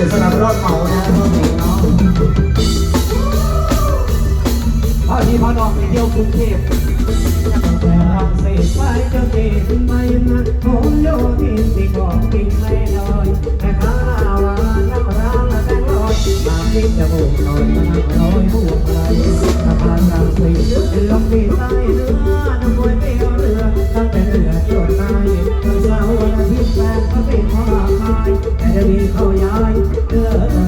สียสละรอดเหมานะพ่อหนีเนาะพอดีพอนองไปเที่ยวกรุงเทพแต่รังเศสไปเจ้าเจไม่มาผมโยทินที่บอกกินไม่ลอยแต่ข้าวาน้ำร้างและแตงลอยมาคิดจะบุกลอยมานั่งลอยบุกไหลสะพานรังเศสลงที่ใต้เรือน้ำมวยเตี้ยวเรือตั้งแต่เรือจดนาย อา